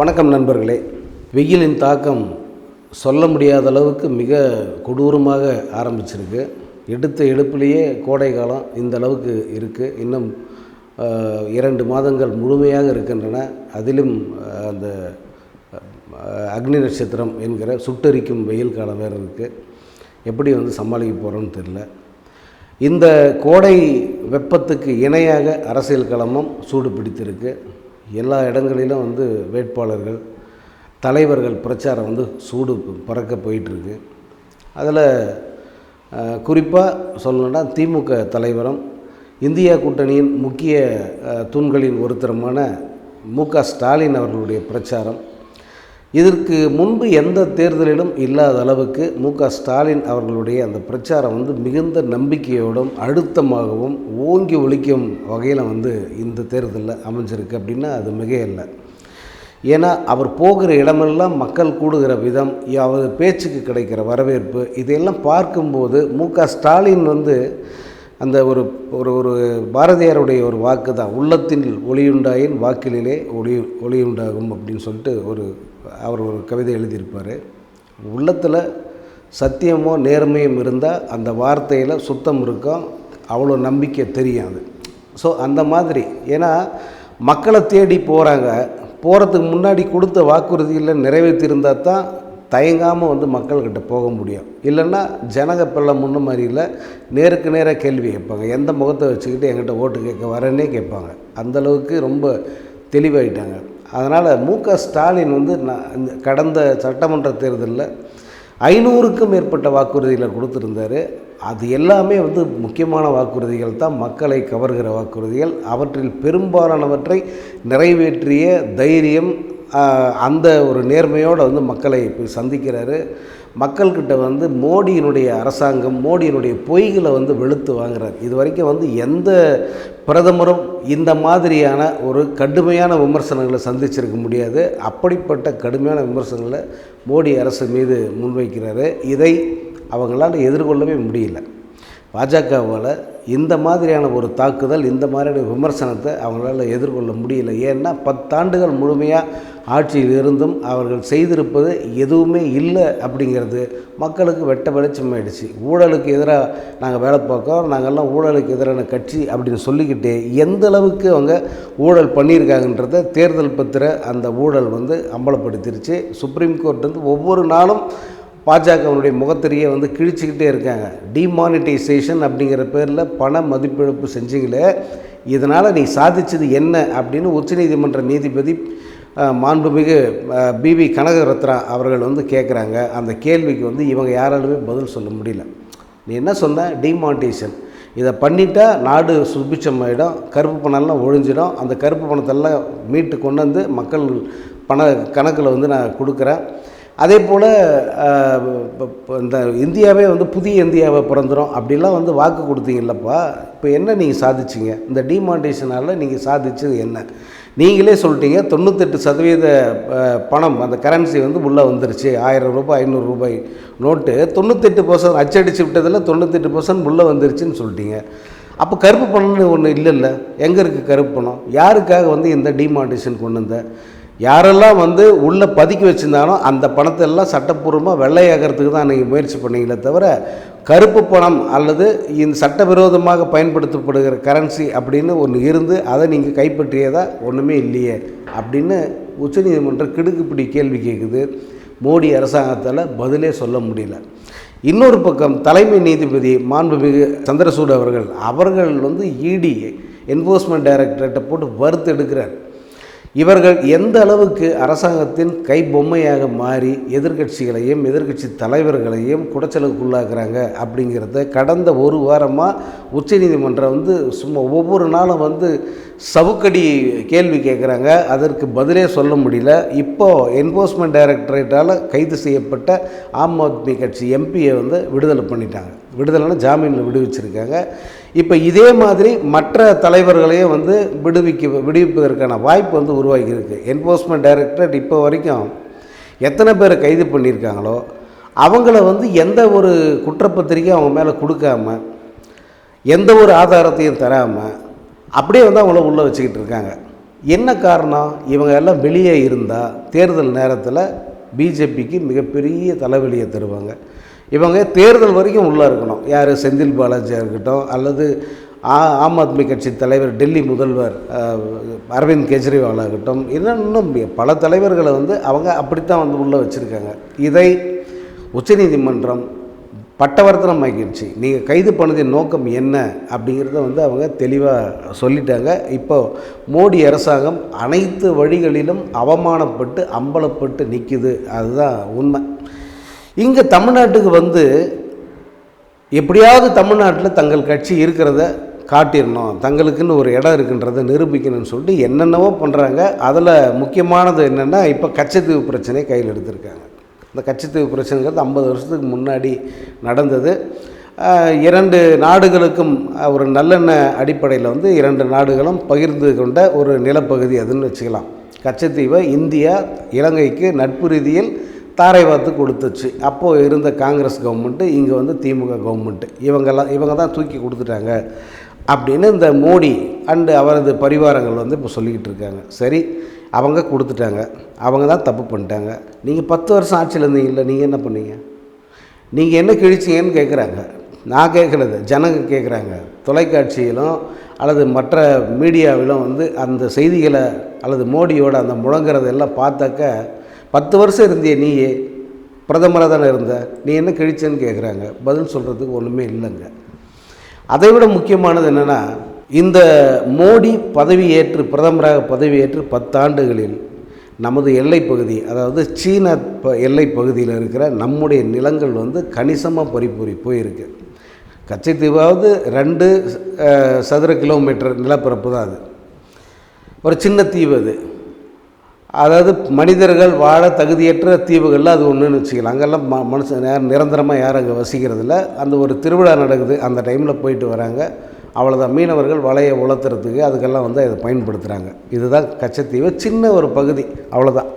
வணக்கம் நண்பர்களே. வெயிலின் தாக்கம் சொல்ல முடியாத அளவுக்கு மிக கொடூரமாக ஆரம்பிச்சிருக்கு. எடுத்த எடுப்பிலேயே கோடை காலம் இந்த அளவுக்கு இருக்குது இன்னும் இரண்டு மாதங்கள் முழுமையாக இருக்கின்றன. அதிலும் அந்த அக்னி நட்சத்திரம் என்கிற சுட்டரிக்கும் வெயில் காலம் வேறு இருக்குது எப்படி வந்து சமாளிக்க போகிறோன்னு தெரில இந்த கோடை வெப்பத்துக்கு இணையாக அரசியல் களமும் சூடு பிடித்திருக்கு எல்லா இடங்களிலும் வந்து வேட்பாளர்கள் தலைவர்கள் பிரச்சாரம் வந்து சூடு பறக்க போயிட்டுருக்கு. அதில் குறிப்பாக சொல்லணும்னா திமுக தலைவரும் இந்தியா கூட்டணியின் முக்கிய தூண்களின் ஒருத்தருமான மு க ஸ்டாலின் அவர்களுடைய பிரச்சாரம் இதற்கு முன்பு எந்த தேர்தலிலும் இல்லாத அளவுக்கு மு க ஸ்டாலின் அவர்களுடைய அந்த பிரச்சாரம் வந்து மிகுந்த நம்பிக்கையோடும் அழுத்தமாகவும் ஓங்கி ஒழிக்கும் வகையில் வந்து இந்த தேர்தலில் அமைஞ்சிருக்கு அப்படின்னா அது மிகையல்ல. ஏன்னா அவர் போகிற இடமெல்லாம் மக்கள் கூடுகிற விதம் அவர் பேச்சுக்கு கிடைக்கிற வரவேற்பு இதையெல்லாம் பார்க்கும்போது மு க ஸ்டாலின் வந்து அந்த ஒரு ஒரு ஒரு பாரதியாருடைய ஒரு வாக்கு தான் உள்ளத்தில் ஒளியுண்டாயின் வாக்கிலே ஒளி ஒளியுண்டாகும் அப்படின்னு சொல்லிட்டு ஒரு அவர் ஒரு கவிதை எழுதியிருப்பார். உள்ளத்தில் சத்தியமோ நேர்மையும் இருந்தால் அந்த வார்த்தையில் சுத்தம் இருக்கும் அவ்வளோ நம்பிக்கை தெரியாது ஸோ அந்த மாதிரி. ஏன்னா மக்களை தேடி போகிறாங்க போகிறதுக்கு முன்னாடி கொடுத்த வாக்குறுதியில் நிறைவேற்றியிருந்தால் தான் தயங்காமல் வந்து மக்கள்கிட்ட போக முடியும். இல்லைன்னா ஜனக பிள்ளை முன்ன மாதிரி இல்லை நேருக்கு நேராக கேள்வி கேட்பாங்க. எந்த முகத்தை வச்சுக்கிட்டு என்கிட்ட ஓட்டு கேட்க வரேன்னே கேட்பாங்க. அந்தளவுக்கு ரொம்ப தெளிவாயிட்டாங்க. அதனால் மு க ஸ்டாலின் வந்து நான் இந்த கடந்த சட்டமன்ற தேர்தலில் ஐநூறுக்கும் மேற்பட்ட வாக்குறுதிகளை கொடுத்துருந்தாரு. அது எல்லாமே வந்து முக்கியமான வாக்குறுதிகள் தான். மக்களை கவர்கிற வாக்குறுதிகள். அவற்றில் பெரும்பாலானவற்றை நிறைவேற்றிய தைரியம் அந்த ஒரு நேர்மையோடு வந்து மக்களை போய் சந்திக்கிறாரு. மக்கள்கிட்ட வந்து மோடியினுடைய அரசாங்கம் மோடியினுடைய பொய்களை வந்து வெளுத்து வாங்குறார். இது வரைக்கும் வந்து எந்த பிரதமரும் இந்த மாதிரியான ஒரு கடுமையான விமர்சனங்களை சந்திச்சிருக்க முடியாது. அப்படிப்பட்ட கடுமையான விமர்சனங்களை மோடி அரசு மீது முன்வைக்கிறாரு. இதை அவங்களால எதிர்கொள்ளவே முடியல. பாஜகவால் இந்த மாதிரியான ஒரு தாக்குதல் இந்த மாதிரியான விமர்சனத்தை அவங்களால் எதிர்கொள்ள முடியல. ஏன்னா பத்தாண்டுகள் முழுமையாக ஆட்சியில் இருந்தும் அவர்கள் செய்திருப்பது எதுவுமே இல்லை அப்படிங்கிறது மக்களுக்கு வெட்ட வெளிச்சமாயிடுச்சு ஊழலுக்கு எதிராக நாங்கள் வேலை பார்க்குறோம் நாங்கள்லாம் ஊழலுக்கு எதிரான கட்சி அப்படின்னு சொல்லிக்கிட்டே எந்த அளவுக்கு அவங்க ஊழல் பண்ணியிருக்காங்கன்றத தேர்தல் பத்திர அந்த ஊழல் வந்து அம்பலப்படுத்திருச்சு. சுப்ரீம் கோர்ட் வந்து ஒவ்வொரு நாளும் பாஜகவினுடைய முகத்திரையை வந்து கிழிச்சிக்கிட்டே இருக்காங்க. டிமானிட்டைசேஷன் அப்படிங்கிற பேரில் பண மதிப்பிழப்பு செஞ்சீங்களே இதனால் நீ சாதிச்சது என்ன அப்படின்னு உச்சநீதிமன்ற நீதிபதி மாண்புமிகு பிவி கனகரத்னா அவர்கள் வந்து கேட்குறாங்க அந்த கேள்விக்கு வந்து இவங்க யாராலுமே பதில் சொல்ல முடியல. நீ என்ன சொன்ன? டிமானிட்டேஷன் இதை பண்ணிட்டா நாடு சுபிச்சமாயிடும் கருப்பு பணம்லாம் ஒழிஞ்சிடும். அந்த கருப்பு பணத்தெல்லாம் மீட்டு கொண்டு வந்து மக்கள் பண கணக்கில் வந்து நான் கொடுக்குறேன். அதே போல் இந்த இந்தியாவே வந்து புதிய இந்தியாவை பிறந்துடும் அப்படிலாம் வந்து வாக்கு கொடுத்தீங்கல்லப்பா. இப்போ என்ன நீங்கள் சாதிச்சிங்க? இந்த டிமாண்டேஷனால் நீங்கள் சாதிச்சது என்ன? நீங்களே சொல்லிட்டீங்க தொண்ணூத்தெட்டு சதவீத பணம் அந்த கரன்சி வந்து உள்ளே வந்துருச்சு. ஆயிரம் ரூபாய் ஐநூறு ரூபாய் நோட்டு. தொண்ணூத்தெட்டு பர்சன்ட் அச்சடிச்சு விட்டதில் தொண்ணூத்தெட்டு பர்சன்ட் உள்ளே வந்துருச்சுன்னு சொல்லிட்டீங்க. அப்போ கருப்பு பணம்னு ஒன்று இல்லைல்ல. எங்கே இருக்குது கருப்பு பணம்? யாருக்காக வந்து இந்த டிமாண்டேஷன் கொண்டு வந்தேன் யாரெல்லாம் வந்து உள்ளே பதுக்கி வச்சுருந்தானோ அந்த பணத்தை எல்லாம் சட்டப்பூர்வமாக வெள்ளையாகிறதுக்கு தான் நீங்கள் முயற்சி பண்ணீங்களே தவிர கருப்பு பணம் அல்லது இந்த சட்டவிரோதமாக பயன்படுத்தப்படுகிற கரன்சி அப்படின்னு ஒன்று இருந்து அதை நீங்கள் கைப்பற்றியதா ஒன்றுமே இல்லையே அப்படின்னு உச்சநீதிமன்றம் கிடுக்குப்பிடி கேள்வி கேட்குது மோடி அரசாங்கத்தால் பதிலே சொல்ல முடியல. இன்னொரு பக்கம் தலைமை நீதிபதி மாண்புமிகு சந்திரசூட் அவர்கள் அவர்கள் வந்து இடி என்ஃபோர்ஸ்மெண்ட் டைரக்டரேட்டை போட்டு வறுத்து எடுக்கிறார். இவர்கள் எந்த அளவுக்கு அரசாங்கத்தின் கை பொம்மையாக மாறி எதிர்க்கட்சிகளையும் எதிர்க்கட்சி தலைவர்களையும் குடைச்சலுக்குள்ளாக்குறாங்க அப்படிங்கிறத கடந்த ஒரு வாரமாக உச்சநீதிமன்றம் வந்து சும்மா ஒவ்வொரு நாளும் வந்து சவுக்கடி கேள்வி கேட்குறாங்க அதற்கு பதிலே சொல்ல முடியல. இப்போது என்ஃபோர்ஸ்மெண்ட் டைரக்டரேட்டால் கைது செய்யப்பட்ட ஆம் ஆத்மி கட்சி எம்பியை வந்து விடுதலை பண்ணிட்டாங்க. விடுதலைன்னா ஜாமீனில் விடுவிச்சிருக்காங்க. இப்போ இதே மாதிரி மற்ற தலைவர்களையும் வந்து விடுவிக்க விடுவிப்பதற்கான வாய்ப்பு வந்து உருவாகியிருக்கு. என்ஃபோர்ஸ்மெண்ட் டைரக்டரேட் இப்போ வரைக்கும் எத்தனை பேரை கைது பண்ணியிருக்காங்களோ அவங்கள வந்து எந்த ஒரு குற்றப்பத்திரிக்கையும் அவங்க மேலே கொடுக்காம எந்த ஒரு ஆதாரத்தையும் தராமல் அப்படியே வந்து அவங்கள உள்ளே வச்சுக்கிட்டு இருக்காங்க. என்ன காரணம்? இவங்க எல்லாம் வெளியே இருந்தால் தேர்தல் நேரத்தில் பிஜேபிக்கு மிகப்பெரிய தலைவலியை தருவாங்க. இவங்க தேர்தல் வரைக்கும் உள்ளே இருக்கணும். யார்? செந்தில் பாலாஜியாக இருக்கட்டும் அல்லது ஆ- ஆம் ஆத்மி கட்சி தலைவர் டெல்லி முதல்வர் அரவிந்த் கெஜ்ரிவால் ஆகட்டும் இன்னும் இன்னும் பல தலைவர்களை வந்து அவங்க அப்படித்தான் வந்து உள்ளே வச்சுருக்காங்க. இதை உச்சநீதிமன்றம் பட்டவர்த்தனம் ஆகிடுச்சு நீங்கள் கைது பண்ணதின் நோக்கம் என்ன அப்படிங்கிறத வந்து அவங்க தெளிவாக சொல்லிட்டாங்க. இப்போ மோடி அரசாங்கம் அனைத்து வழிகளிலும் அவமானப்பட்டு அம்பலப்பட்டு நிற்கிது அதுதான் உண்மை. இங்கே தமிழ்நாட்டுக்கு வந்து எப்படியாவது தமிழ்நாட்டில் தங்கள் கட்சி இருக்கிறத காட்டிடணும் தங்களுக்குன்னு ஒரு இடம் இருக்குன்றதை நிரூபிக்கணும்னு சொல்லிட்டு என்னென்னவோ பண்ணுறாங்க அதில் முக்கியமானது என்னென்னா இப்போ கச்சத்தீவு பிரச்சனையை கையில் எடுத்திருக்காங்க. இந்த கச்சத்தீவு பிரச்சனைங்கிறது ஐம்பது வருஷத்துக்கு முன்னாடி நடந்தது. இரண்டு நாடுகளுக்கும் ஒரு நல்லெண்ண அடிப்படையில் வந்து இரண்டு நாடுகளும் பகிர்ந்து கொண்ட ஒரு நிலப்பகுதி அதுன்னு வச்சுக்கலாம். கச்சத்தீவை இந்தியா இலங்கைக்கு நட்பு ரீதியில் தாரை வார்த்து கொடுத்துச்சு. அப்போது இருந்த காங்கிரஸ் கவர்மெண்ட்டு இங்கே வந்து திமுக கவர்மெண்ட்டு இவங்கெல்லாம் இவங்க தான் தூக்கி கொடுத்துட்டாங்க. அப்படின்னு இந்த மோடி அண்டு அவரது பரிவாரங்கள் வந்து இப்போ சொல்லிக்கிட்டு இருக்காங்க. சரி அவங்க கொடுத்துட்டாங்க. அவங்க தான் தப்பு பண்ணிட்டாங்க. நீங்கள் பத்து வருஷம் ஆட்சியில் இருந்தீங்கல்ல நீங்கள் என்ன பண்ணீங்க? நீங்கள் என்ன கிழிச்சிங்கன்னு கேட்குறாங்க நான் கேட்குறது ஜனங்க கேட்குறாங்க தொலைக்காட்சியிலும் அல்லது மற்ற மீடியாவிலும் வந்து அந்த செய்திகளை அல்லது மோடியோட அந்த முழங்குறதெல்லாம் பார்த்தாக்க பத்து வருஷம் இருந்திய நீயே பிரதமராக தானே இருந்த நீ என்ன கிழிச்சேன்னு கேட்குறாங்க பதில் சொல்கிறதுக்கு ஒன்றுமே இல்லைங்க. அதை விட முக்கியமானது என்னென்னா இந்த மோடி பதவியேற்று பிரதமராக பதவியேற்று பத்தாண்டுகளில் நமது எல்லை பகுதி அதாவது சீன ப எல்லை பகுதியில் இருக்கிற நம்முடைய நிலங்கள் வந்து கணிசமாக பறிப்பூரி போயிருக்கு. கச்சைத்தீவாவது ரெண்டு சதுர கிலோமீட்டர் நிலப்பரப்பு தான் அது. ஒரு சின்ன தீவு அது. அதாவது மனிதர்கள் வாழ தகுதியற்ற தீவுகளில் அது ஒன்றுன்னு வச்சுக்கலாம் அங்கெல்லாம் ம மனுஷன் யார் நிரந்தரமாக யாரும் அங்கே வசிக்கிறதில்ல. அந்த ஒரு திருவிழா நடக்குது அந்த டைமில் போயிட்டு வராங்க. அவ்வளோதான் மீனவர்கள் வலையை உலர்த்துறதுக்கு அதுக்கெல்லாம் வந்து அதை பயன்படுத்துகிறாங்க இதுதான் கச்சத்தீவு சின்ன ஒரு பகுதி அவ்வளோதான்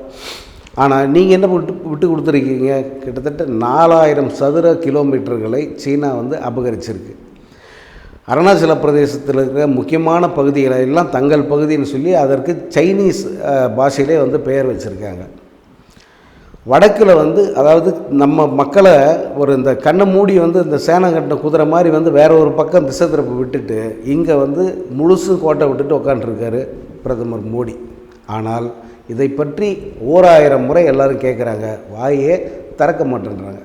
ஆனால் நீங்கள் என்ன விட்டு விட்டு கொடுத்துருக்கீங்க? கிட்டத்தட்ட நாலாயிரம் சதுர கிலோமீட்டர்களை சீனா வந்து அபகரிச்சிருக்கு. அருணாச்சல பிரதேசத்தில் இருக்கிற முக்கியமான பகுதிகளை எல்லாம் தங்கள் பகுதின்னு சொல்லி அதற்கு சைனீஸ் பாஷையிலே வந்து பெயர் வச்சுருக்காங்க. வடக்கில் வந்து அதாவது நம்ம மக்களை ஒரு இந்த கண்ணை மூடி வந்து இந்த சேனம் கட்டின குதிரை மாதிரி வந்து வேற ஒரு பக்கம் திசை திருப்பு விட்டுட்டு இங்கே வந்து முழுசு கோட்டை விட்டுட்டு உட்காந்துருக்காரு பிரதமர் மோடி. ஆனால் இதை பற்றி ஓராயிரம் முறை எல்லாரும் கேட்குறாங்க வாயே திறக்க மாட்டேன்றாங்க.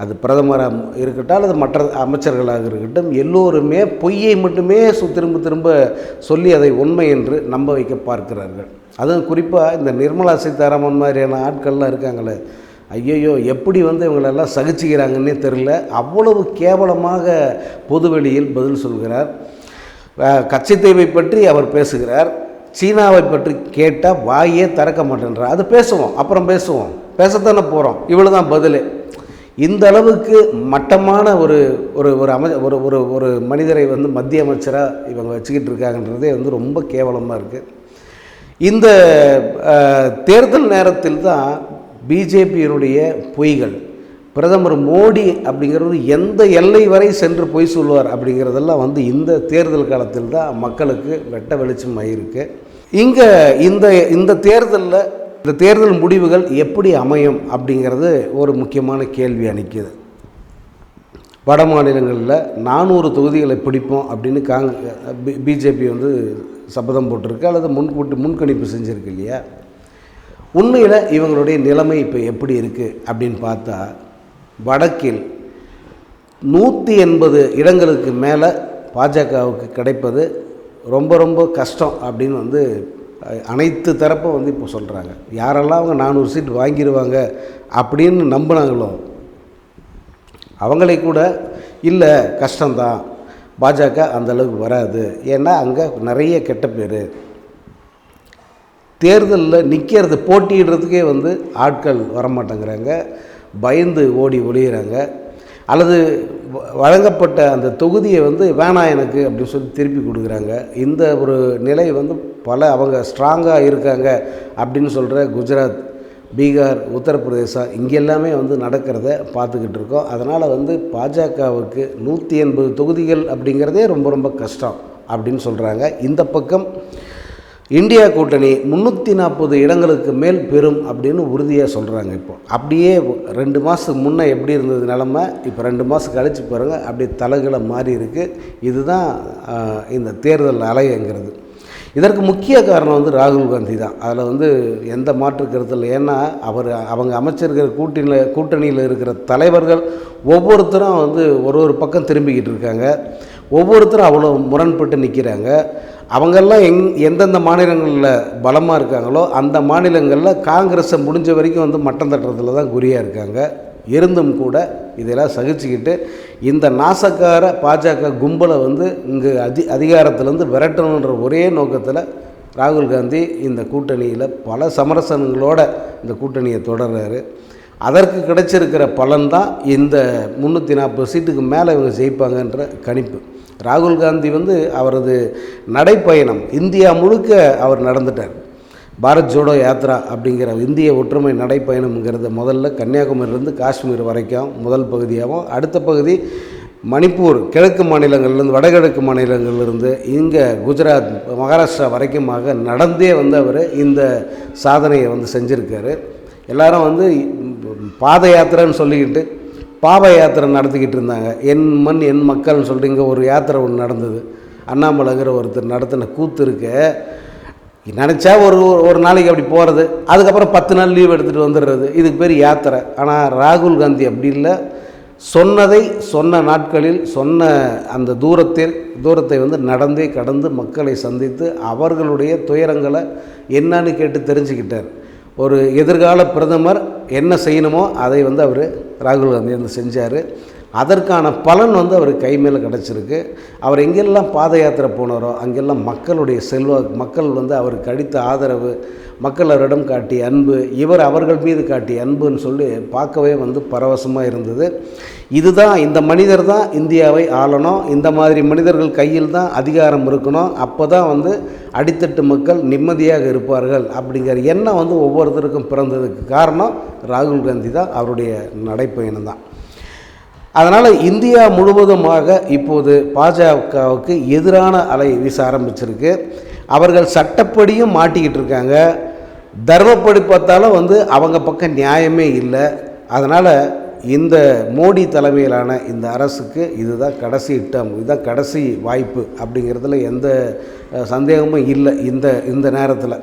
அது பிரதமராக இருக்கட்டும் அல்லது மற்ற அமைச்சர்களாக இருக்கட்டும் எல்லோருமே பொய்யை மட்டுமே சு- திரும்ப திரும்ப சொல்லி அதை உண்மை என்று நம்ப வைக்க பார்க்கிறார்கள். அதுவும் குறிப்பாக இந்த நிர்மலா சீதாராமன் மாதிரியான ஆட்கள்லாம் இருக்காங்களே ஐயையோ எப்படி வந்து இவங்களெல்லாம் சகிச்சுக்கிறாங்கன்னே தெரில அவ்வளவு கேவலமாக பொதுவெளியில் பதில் சொல்கிறார். அஹ், கச்சத்தீவை பற்றி அவர் பேசுகிறார். சீனாவை பற்றி கேட்டால் வாயே திறக்க மாட்டேன்றார். அது பேசுவோம் அப்புறம் பேசுவோம். பேசத்தானே போகிறோம் இவ்வளோ தான் பதில். இந்த அளவுக்கு மட்டமான ஒரு ஒரு ஒரு அமை ஒரு ஒரு ஒரு மனிதரை வந்து மத்திய அமைச்சராக இவங்க வச்சுக்கிட்டு இருக்காங்கன்றதே வந்து ரொம்ப கேவலமாக இருக்குது இந்த தேர்தல் நேரத்தில் தான் பிஜேபியினுடைய பொய்கள் பிரதமர் மோடி அப்படிங்கிறது எந்த எல்லை வரை சென்று பொய் சொல்லுவார் அப்படிங்கிறதெல்லாம் வந்து இந்த தேர்தல் காலத்தில் தான் மக்களுக்கு வெட்ட வெளிச்சம் ஆகியிருக்கு இங்கே இந்த இந்த தேர்தலில் இந்த தேர்தல் முடிவுகள் எப்படி அமையும் அப்படிங்கிறது ஒரு முக்கியமான கேள்வி அணிக்குது. வட மாநிலங்களில் நானூறு தொகுதிகளை பிடிப்போம் அப்படின்னு காங் பிஜேபி வந்து சபதம் போட்டிருக்கு அல்லது முன்கூட்டி முன்கணிப்பு செஞ்சுருக்கு இல்லையா? உண்மையில் இவங்களுடைய நிலைமை இப்போ எப்படி இருக்குது அப்படின்னு பார்த்தா வடக்கில் நூற்றி எண்பது இடங்களுக்கு மேலே பாஜகவுக்கு கிடைப்பது ரொம்ப ரொம்ப கஷ்டம் அப்படின்னு வந்து அனைத்து தரப்பும் வந்து இப்போ சொல்கிறாங்க யாரெல்லாம் அவங்க நானூறு சீட் வாங்கிடுவாங்க அப்படின்னு நம்பினாங்களோ அவங்களே கூட இல்லை கஷ்டம்தான். பாஜக அந்த அளவுக்கு வராது. ஏன்னா அங்கே நிறைய கெட்ட பேர். தேர்தலில் நிற்கிறது போட்டியிடுறதுக்கே வந்து ஆட்கள் வரமாட்டேங்கிறாங்க. பயந்து ஓடி ஒளியிறாங்க. அல்லது வ- வழங்கப்பட்ட அந்த தொகுதியை வந்து வேணாம் எனக்கு அப்படின்னு சொல்லி திருப்பி கொடுக்குறாங்க. இந்த ஒரு நிலை வந்து பல அவங்க ஸ்ட்ராங்காக இருக்காங்க அப்படின்னு சொல்கிற குஜராத் பீகார் உத்தரப்பிரதேசம் இங்கே எல்லாமே வந்து நடக்கிறத பார்த்துக்கிட்டு இருக்கோம். அதனால் வந்து பாஜகவுக்கு நூற்றி எண்பது தொகுதிகள் அப்படிங்கிறதே ரொம்ப ரொம்ப கஷ்டம் அப்படின்னு சொல்கிறாங்க இந்த பக்கம் இந்தியா கூட்டணி முந்நூற்றி நாற்பது இடங்களுக்கு மேல் பெறும் அப்படின்னு உறுதியாக சொல்கிறாங்க இப்போ. அப்படியே ரெண்டு மாதத்துக்கு முன்னே எப்படி இருந்தது நிலமை? இப்போ ரெண்டு மாதம் கழித்து பாருங்க அப்படியே தலைகளை மாறி இருக்குது இதுதான் இந்த தேர்தல் அலைங்கிறது இதற்கு முக்கிய காரணம் வந்து ராகுல் காந்தி தான். அதில் வந்து எந்த மாற்று கருத்து இல்லை. ஏன்னா அவர் அவங்க அமைச்சிருக்கிற கூட்டணியில் கூட்டணியில் இருக்கிற தலைவர்கள் ஒவ்வொருத்தரும் வந்து ஒரு ஒரு பக்கம் திரும்பிக்கிட்டு இருக்காங்க. ஒவ்வொருத்தரும் அவ்வளோ முரண்பட்டு நிற்கிறாங்க அவங்கெல்லாம் எங் எந்தெந்த மாநிலங்களில் பலமாக இருக்காங்களோ அந்த மாநிலங்களில் காங்கிரஸை முடிஞ்ச வரைக்கும் வந்து மட்டம் தட்டுறதுல தான் குறியாக இருக்காங்க. இருந்தும் கூட இதெல்லாம் சகிச்சுக்கிட்டு இந்த நாசக்கார பாஜக கும்பலை வந்து இங்கே அதி அதிகாரத்திலேருந்து விரட்டணுன்ற ஒரே நோக்கத்தில் ராகுல் காந்தி இந்த கூட்டணியில் பல சமரசங்களோட இந்த கூட்டணியை தொடர்றாரு. அதற்கு கிடைச்சிருக்கிற பலன் தான் இந்த முந்நூற்றி நாற்பது சீட்டுக்கு மேலே இவங்க ஜெயிப்பாங்கன்ற கணிப்பு. ராகுல் காந்தி வந்து அவரது நடைப்பயணம் இந்தியா முழுக்க அவர் நடந்துட்டார். பாரத் ஜோடோ யாத்ரா அப்படிங்கிற இந்திய ஒற்றுமை நடைப்பயணம்ங்கிறது முதல்ல கன்னியாகுமரியிலேருந்து காஷ்மீர் வரைக்கும் முதல் பகுதியாகவும் அடுத்த பகுதி மணிப்பூர் கிழக்கு மாநிலங்கள்லேருந்து வடகிழக்கு மாநிலங்கள்லேருந்து இங்கே குஜராத் மகாராஷ்டிரா வரைக்குமாக நடந்தே வந்து அவர் இந்த சாதனையை வந்து செஞ்சுருக்காரு. எல்லாரும் வந்து பாத யாத்திரைன்னு சொல்லிக்கிட்டு பாவ யாத்திரை நடத்திக்கிட்டு இருந்தாங்க. என் மண் என் மக்கள்னு சொல்லிட்டு இங்கே ஒரு யாத்திரை ஒன்று நடந்தது. அண்ணாமலைங்கிற ஒருத்தர் நடத்தின கூத்து இருக்கு நினச்சா ஒரு ஒரு நாளைக்கு அப்படி போகிறது அதுக்கப்புறம் பத்து நாள் லீவ் எடுத்துகிட்டு வந்துடுறது. இதுக்கு பேர் யாத்திரை. ஆனால் ராகுல் காந்தி அப்படி இல்லை. சொன்னதை சொன்ன நாட்களில் சொன்ன அந்த தூரத்தில் தூரத்தை வந்து நடந்தே கடந்து மக்களை சந்தித்து அவர்களுடைய துயரங்களை என்னன்னு கேட்டு தெரிஞ்சுக்கிட்டார். ஒரு எதிர்கால பிரதமர் என்ன செய்யணுமோ அதை வந்து அவர் ராகுல் காந்தி வந்து செஞ்சார். அதற்கான பலன் வந்து அவர் கை மேலே கிடச்சிருக்கு. அவர் எங்கெல்லாம் பாத யாத்திரை போனாரோ அங்கெல்லாம் மக்களுடைய செல்வா மக்கள் வந்து அவருக்கு அடித்த ஆதரவு மக்கள் அவரிடம் காட்டிய அன்பு இவர் அவர்கள் மீது காட்டிய அன்புன்னு சொல்லி பார்க்கவே வந்து பரவசமாக இருந்தது. இதுதான் இந்த மனிதர் தான் இந்தியாவை ஆளணும். இந்த மாதிரி மனிதர்கள் கையில் தான் அதிகாரம் இருக்கணும். அப்போ தான் வந்து அடித்தட்டு மக்கள் நிம்மதியாக இருப்பார்கள் அப்படிங்கிற எண்ணம் வந்து ஒவ்வொருத்தருக்கும் பிறந்ததுக்கு காரணம் ராகுல் காந்தி தான். அவருடைய நடைப்பயணம் தான். அதனால் இந்தியா முழுவதுமாக இப்போது பாஜகவுக்கு எதிரான அலை வீச ஆரம்பிச்சிருக்கு. அவர்கள் சட்டப்படியும் மாட்டிக்கிட்டு இருக்காங்க. தர்மப்படி பார்த்தாலும் வந்து அவங்க பக்கம் நியாயமே இல்லை. அதனால் இந்த மோடி தலைமையிலான இந்த அரசுக்கு இதுதான் கடைசி இட்டம் இதுதான் கடைசி வாய்ப்பு அப்படிங்கிறதுல எந்த சந்தேகமும் இல்லை இந்த இந்த நேரத்தில்.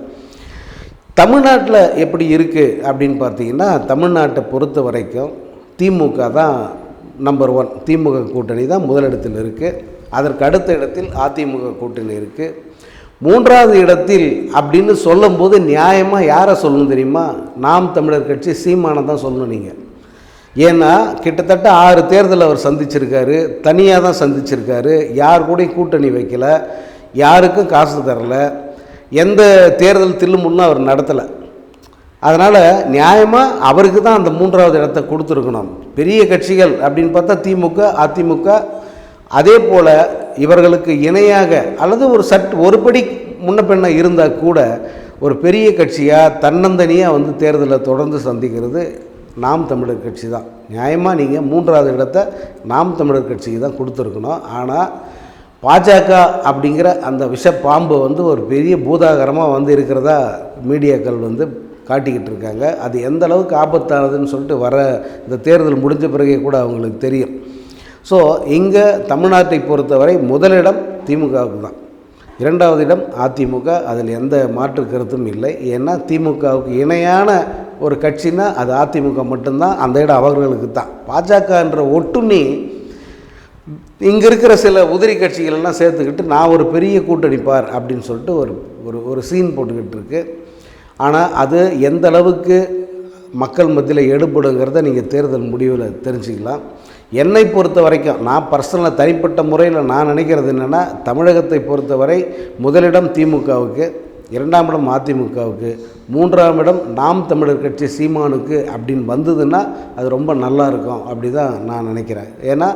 தமிழ்நாட்டில் எப்படி இருக்குது அப்படின்னு பார்த்தீங்கன்னா தமிழ்நாட்டை பொறுத்த வரைக்கும் திமுக தான் நம்பர் ஒன் திமுக கூட்டணி தான் முதலிடத்தில் இருக்குது அதற்கு அடுத்த இடத்தில் அதிமுக கூட்டணி இருக்குது மூன்றாவது இடத்தில் அப்படின்னு சொல்லும்போது நியாயமாக யாரை சொல்லணும் தெரியுமா? நாம் தமிழர் கட்சி சீமானை தான் சொல்லணும் நீங்கள் ஏன்னா கிட்டத்தட்ட ஆறு தேர்தல் அவர் சந்திச்சிருக்காரு. தனியாக தான் சந்திச்சிருக்காரு. யார் கூடயும் கூட்டணி வைக்கல. யாருக்கும் காசு தரல. எந்த தேர்தல் தில்லுமுன்னு அவர் நடத்தலை. அதனால் நியாயமாக அவருக்கு தான் அந்த மூன்றாவது இடத்தை கொடுத்துருக்கணும். பெரிய கட்சிகள் அப்படின்னு பார்த்தா திமுக அதிமுக. அதே போல் இவர்களுக்கு இணையாக அல்லது ஒரு சட் ஒரு படி முன்ன பின்ன இருந்தால் கூட ஒரு பெரிய கட்சியாக தன்னந்தனியாக வந்து தேர்தலை தொடர்ந்து சந்திக்கிறது நாம் தமிழர் கட்சி தான். நியாயமாக நீங்கள் மூன்றாவது இடத்தை நாம் தமிழர் கட்சிக்கு தான் கொடுத்துருக்கணும். ஆனால் பாஜக அப்படிங்கிற அந்த விஷ பாம்பு வந்து ஒரு பெரிய பூதாகரமாக வந்து இருக்கிறதா மீடியாக்கள் வந்து காட்டிக்கிட்டு இருக்காங்க அது எந்த அளவுக்கு ஆபத்தானதுன்னு சொல்லிட்டு வர இந்த தேர்தல் முடிஞ்ச பிறகே கூட அவங்களுக்கு தெரியும். ஸோ இங்கே தமிழ்நாட்டை பொறுத்தவரை முதலிடம் திமுகவுக்கு தான். இரண்டாவது இடம் அதிமுக. அதில் எந்த மாற்று கருத்தும் இல்லை. ஏன்னா திமுகவுக்கு இணையான ஒரு கட்சின்னா அது அதிமுக மட்டும்தான். அந்த இடம் அவர்களுக்கு தான். பாஜகன்ற ஒட்டுண்ணி இங்கே இருக்கிற சில உதிரி கட்சிகள் எல்லாம் சேர்த்துக்கிட்டு நான் ஒரு பெரிய கூட்டணி பார் அப்படின்னு சொல்லிட்டு ஒரு ஒரு ஒரு சீன் போட்டுக்கிட்டு இருக்குது ஆனால் அது எந்த அளவுக்கு மக்கள் மத்தியில் எடுபடுங்கிறத நீங்கள் தேர்தல் முடிவில் தெரிஞ்சுக்கலாம். என்னை பொறுத்த வரைக்கும் நான் பர்சனலாக தனிப்பட்ட முறையில் நான் நினைக்கிறது என்னென்னா தமிழகத்தை பொறுத்தவரை முதலிடம் திமுகவுக்கு இரண்டாம் இடம் அதிமுகவுக்கு மூன்றாம் இடம் நாம் தமிழர் கட்சி சீமானுக்கு அப்படின்னு வந்ததுன்னா அது ரொம்ப நல்லா இருக்கும் அப்படி தான் நான் நினைக்கிறேன். ஏன்னா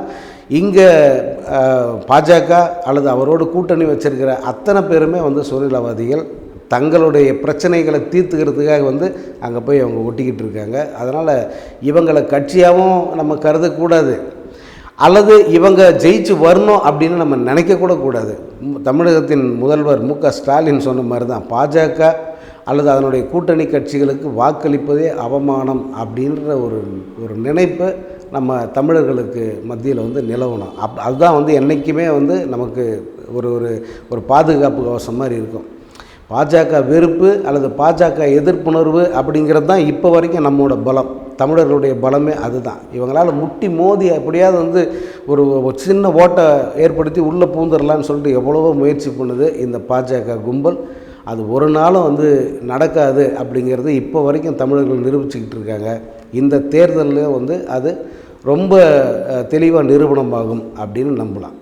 இங்கே பாஜக அல்லது அவரோடு கூட்டணி வச்சிருக்கிற அத்தனை பேருமே வந்து சுயநலவாதிகள். தங்களுடைய பிரச்சனைகளை தீர்த்துக்கிறதுக்காக வந்து அங்கே போய் அவங்க ஒட்டிக்கிட்டு இருக்காங்க. அதனால் இவங்களை கட்சியாகவும் நம்ம கருதக்கூடாது. அல்லது இவங்க ஜெயிச்சு வரணும் அப்படின்னு நம்ம நினைக்கக்கூட கூடாது. தமிழகத்தின் முதல்வர் மு க ஸ்டாலின் சொன்ன மாதிரி தான் பாஜக அல்லது அதனுடைய கூட்டணி கட்சிகளுக்கு வாக்களிப்பதே அவமானம் அப்படின்ற ஒரு ஒரு நினைப்பு நம்ம தமிழர்களுக்கு மத்தியில் வந்து நிலவணும். அப் அதுதான் வந்து என்றைக்குமே வந்து நமக்கு ஒரு ஒரு ஒரு பாதுகாப்பு கவசம் மாதிரி இருக்கும். பாஜக வெறுப்பு அல்லது பாஜக எதிர்ப்புணர்வு அப்படிங்கிறது தான் இப்போ வரைக்கும் நம்மளோட பலம். தமிழர்களுடைய பலமே அதுதான். இவங்களால் முட்டி மோதி எப்படியாவது வந்து ஒரு சின்ன ஓட்டை ஏற்படுத்தி உள்ளே பூந்துடலான்னு சொல்லிட்டு எவ்வளவோ முயற்சி பண்ணுது இந்த பாஜக கும்பல். அது ஒரு நாளும் வந்து நடக்காது அப்படிங்கிறது இப்போ வரைக்கும் தமிழர்கள் நிரூபிச்சுக்கிட்டு இருக்காங்க. இந்த தேர்தலில் வந்து அது ரொம்ப தெளிவாக நிரூபணமாகும் அப்படின்னு நம்பலாம்.